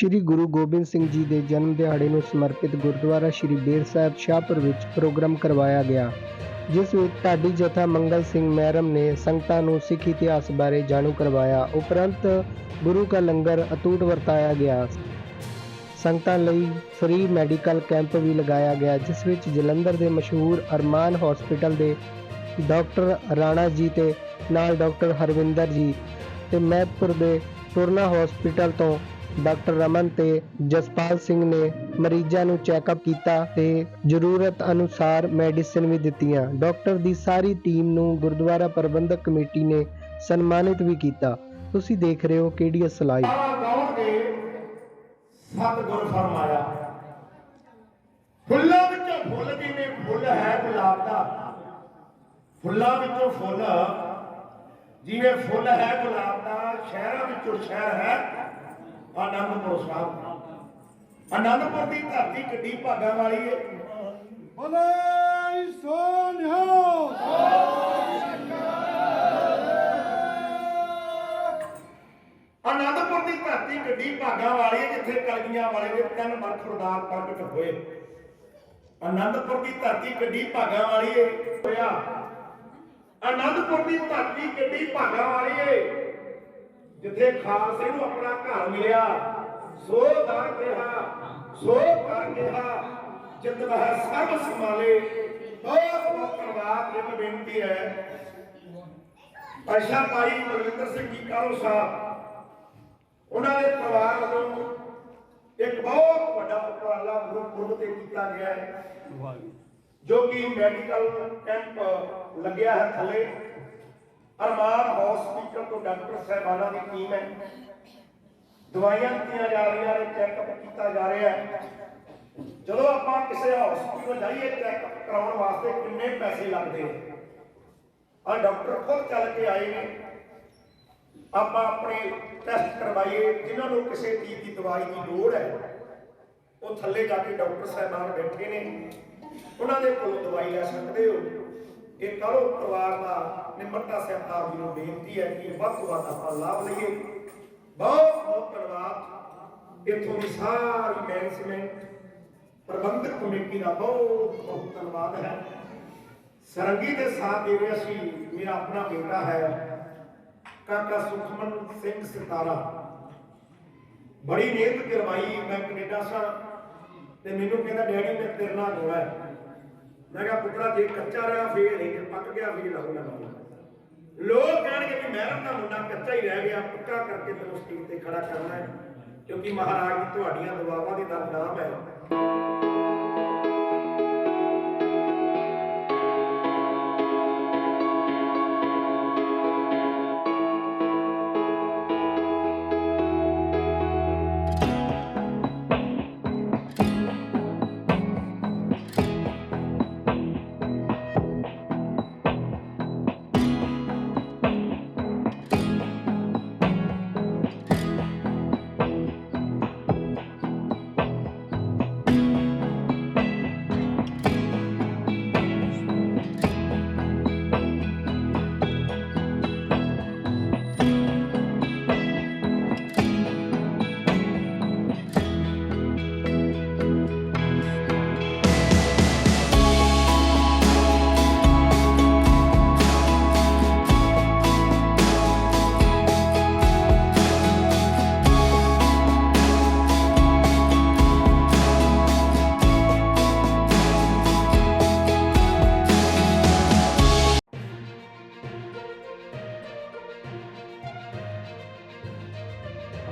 ਸ੍ਰੀ ਗੁਰੂ ਗੋਬਿੰਦ ਸਿੰਘ ਜੀ ਦੇ ਜਨਮ ਦਿਹਾੜੇ ਨੂੰ ਸਮਰਪਿਤ ਗੁਰਦੁਆਰਾ ਸ੍ਰੀ ਬੇਰ ਸਾਹਿਬ ਸ਼ਾਹਪੁਰ ਵਿੱਚ ਪ੍ਰੋਗਰਾਮ ਕਰਵਾਇਆ ਗਿਆ, ਜਿਸ ਵਿੱਚ ਢਾਡੀ ਜਥਾ ਮੰਗਲ ਸਿੰਘ ਮਹਿਰਮ ਨੇ ਸੰਗਤਾਂ ਨੂੰ ਸਿੱਖ ਇਤਿਹਾਸ ਬਾਰੇ ਜਾਣੂ ਕਰਵਾਇਆ। ਉਪਰੰਤ ਗੁਰੂ ਕਾ ਲੰਗਰ ਅਟੁੱਟ ਵਰਤਾਇਆ ਗਿਆ। ਸੰਗਤਾਂ ਲਈ ਫ੍ਰੀ ਮੈਡੀਕਲ ਕੈਂਪ ਵੀ ਲਗਾਇਆ ਗਿਆ, ਜਿਸ ਵਿੱਚ ਜਲੰਧਰ ਦੇ ਮਸ਼ਹੂਰ ਅਰਮਾਨ ਹਸਪੀਟਲ ਦੇ ਡਾਕਟਰ ਰਾਣਾ ਜੀ ਤੇ ਨਾਲ ਡਾਕਟਰ ਹਰਵਿੰਦਰ ਜੀ ਤੇ ਮਹਿਤਪੁਰ ਦੇ ਟੁਰਨਾ ਹਸਪੀਟਲ ਤੋਂ ਡਾਕਟਰ ਰਮਨ ਤੇ ਜਸਪਾਲ ਸਿੰਘ ਨੇ ਮਰੀਜ਼ਾਂ ਨੂੰ ਚੈੱਕਅਪ ਕੀਤਾ ਤੇ ਜ਼ਰੂਰਤ ਅਨੁਸਾਰ ਮੈਡੀਸਿਨ ਵੀ ਦਿੱਤੀਆਂ। ਡਾਕਟਰ ਦੀ ਸਾਰੀ ਟੀਮ ਨੂੰ ਗੁਰਦੁਆਰਾ ਪ੍ਰਬੰਧਕ ਕਮੇਟੀ ਨੇ ਸਨਮਾਨਿਤ ਵੀ ਕੀਤਾ। ਤੁਸੀਂ ਦੇਖ ਰਹੇ ਹੋ ਕਿਹੜੀ ਸਲਾਈ ਸਤਿਗੁਰ ਫਰਮਾਇਆ। ਫੁੱਲਾਂ ਵਿੱਚੋਂ ਫੁੱਲ ਜਿਵੇਂ ਫੁੱਲ ਹੈ ਗੁਲਾਬ ਦਾ, ਫੁੱਲਾਂ ਵਿੱਚੋਂ ਫੁੱਲ, ਜਿਵੇਂ ਫੁੱਲ ਹੈ ਗੁਲਾਬ ਦਾ, ਸ਼ਹਿਰਾਂ ਵਿੱਚੋਂ ਸ਼ਹਿਰ ਹੈ ਆਨੰਦਪੁਰ ਸਾਹਿਬ। ਆਨੰਦਪੁਰ ਦੀ ਧਰਤੀ ਕਿੱਡੀ ਭਾਗਾਂ ਵਾਲੀ ਏ। ਬੋਲੇ ਸੋਨਿਹਾ ਆਨੰਦਪੁਰ ਦੀ ਧਰਤੀ ਕਿੱਡੀ ਭਾਗਾਂ ਵਾਲੀ ਹੈ ਜਿੱਥੇ ਕਲਗੀਆਂ ਵਾਲੇ ਦੇ ਤਿੰਨ ਮਰਖ ਉਦਾਰ ਪ੍ਰਗਟ ਹੋਏ। ਆਨੰਦਪੁਰ ਦੀ ਧਰਤੀ ਕਿੱਡੀ ਭਾਗਾਂ ਵਾਲੀ ਏ। ਹੋਇਆ। ਆਨੰਦਪੁਰ ਦੀ ਧਰਤੀ ਕਿੱਡੀ ਭਾਗਾਂ ਵਾਲੀ ਏ। ਜਿੱਥੇ ਖਾਲਸੇ ਨੂੰ ਆਪਣਾ ਘਰ ਮਿਲਿਆ, ਸੋ ਦਰ ਕਿਹਾ, ਸੋ ਕਰ ਕਿਹਾ, ਜਿਤ ਵਹ ਸਰਬ ਸੰਭਾਲੇ, ਬਹੁਤ ਬਹੁਤ ਧੰਨਵਾਦ, ਇਹ ਬੇਨਤੀ ਹੈ। ਅਸ਼ਾ ਭਾਈ ਬਲਵਿੰਦਰ ਸਿੰਘ ਜੀ ਕਾਲੋ ਸਾਹਿਬ, ਉਹਨਾਂ ਦੇ ਪਰਿਵਾਰ ਨੂੰ ਇੱਕ ਬਹੁਤ ਵੱਡਾ ਉਪਰਾਲਾ ਗੁਰਪੁਰਬ ਤੇ ਕੀਤਾ ਗਿਆ ਹੈ, ਜੋ ਕਿ ਮੈਡੀਕਲ ਕੈਂਪ ਲੱਗਿਆ ਹੈ ਥੱਲੇ। ਅਰਮਾਨ ਹਸਪੀਟਲ ਤੋਂ ਡਾਕਟਰ ਸਾਹਿਬਾਨਾਂ ਦੀ ਟੀਮ ਹੈ। ਦਵਾਈਆਂ ਦਿੱਤੀਆਂ ਜਾ ਰਹੀਆਂ ਨੇ ਚੈੱਕਅਪ ਕੀਤਾ ਜਾ ਰਿਹਾ ਹੈ। ਜਦੋਂ ਆਪਾਂ ਕਿਸੇ ਹਸਪੀਟਲ ਜਾਈਏ ਚੈੱਕਅਪ ਕਰਾਉਣ ਵਾਸਤੇ ਕਿੰਨੇ ਪੈਸੇ ਲੱਗਦੇ ਨੇ? ਆ ਡਾਕਟਰ ਖੁਦ ਚੱਲ ਕੇ ਆਏ ਨੇ। ਆਪਾਂ ਆਪਣੇ ਟੈਸਟ ਕਰਵਾਈਏ, ਜਿਨ੍ਹਾਂ ਨੂੰ ਕਿਸੇ ਚੀਜ਼ ਦੀ ਦਵਾਈ ਦੀ ਲੋੜ ਹੈ। ਉਹ ਥੱਲੇ ਜਾ ਕੇ ਡਾਕਟਰ ਸਾਹਿਬਾਨ ਬੈਠੇ ਨੇ। ਉਹਨਾਂ ਦੇ ਕੋਲੋਂ ਦਵਾਈ ਲੈ ਸਕਦੇ ਹੋ। ਇਹ ਕਰੋ, ਪਰਿਵਾਰ ਦਾ ਨਿਮਰਤਾ ਸਾਹਿਬ ਜੀ ਨੂੰ ਬੇਨਤੀ ਹੈ ਕਿ ਇਹ ਵੱਧ ਤੋਂ ਵੱਧ ਆਪਾਂ ਲਾਭ ਲਈਏ। ਬਹੁਤ ਬਹੁਤ ਧੰਨਵਾਦ। ਇੱਥੋਂ ਦੀ ਸਾਰੀ ਮੈਨੇਜਮੈਂਟ ਪ੍ਰਬੰਧਕ ਕਮੇਟੀ ਦਾ ਬਹੁਤ ਬਹੁਤ ਧੰਨਵਾਦ ਹੈ। ਸਰੰਗੀ ਦੇ ਸਾਥ ਦੇ ਰਿਹਾ ਸੀ, ਮੇਰਾ ਆਪਣਾ ਬੇਟਾ ਹੈ, ਕਾਕਾ ਸੁਖਮਨ ਸਿੰਘ ਸਿਤਾਰਾ। ਬੜੀ ਮਿਹਨਤ ਕਰਵਾਈ, ਮੈਂ ਕੈਨੇਡਾ ਸਾਂ, ਤੇ ਮੈਨੂੰ ਕਹਿੰਦਾ, ਡੈਡੀ, ਮੈਂ ਤੇਰੇ ਨਾਲ ਜੋੜਾ ਹੈ। ਮੈਂ ਕਿਹਾ ਪੁੱਤਰਾ, ਜੇ ਕੱਚਾ ਰਿਹਾ ਫੇਰ ਨਹੀਂ ਪੱਕ ਗਿਆ, ਫੇਰ ਲਾਉਂਗਾ ਲੋਕ ਕਹਿਣਗੇ ਵੀ ਮਹਿਰਮ ਦਾ ਮੁੰਡਾ ਕੱਚਾ ਹੀ ਰਹਿ ਗਿਆ, ਪੱਕਾ ਕਰਕੇ ਤੈਨੂੰ ਸਟੇਜ ਤੇ ਖੜਾ ਕਰਨਾ ਹੈ, ਕਿਉਂਕਿ ਮਹਾਰਾਜ ਦੀ ਤੁਹਾਡੀਆਂ ਦੁਆਵਾਂ ਦੇ ਨਾਲ ਨਾਮ ਹੈ।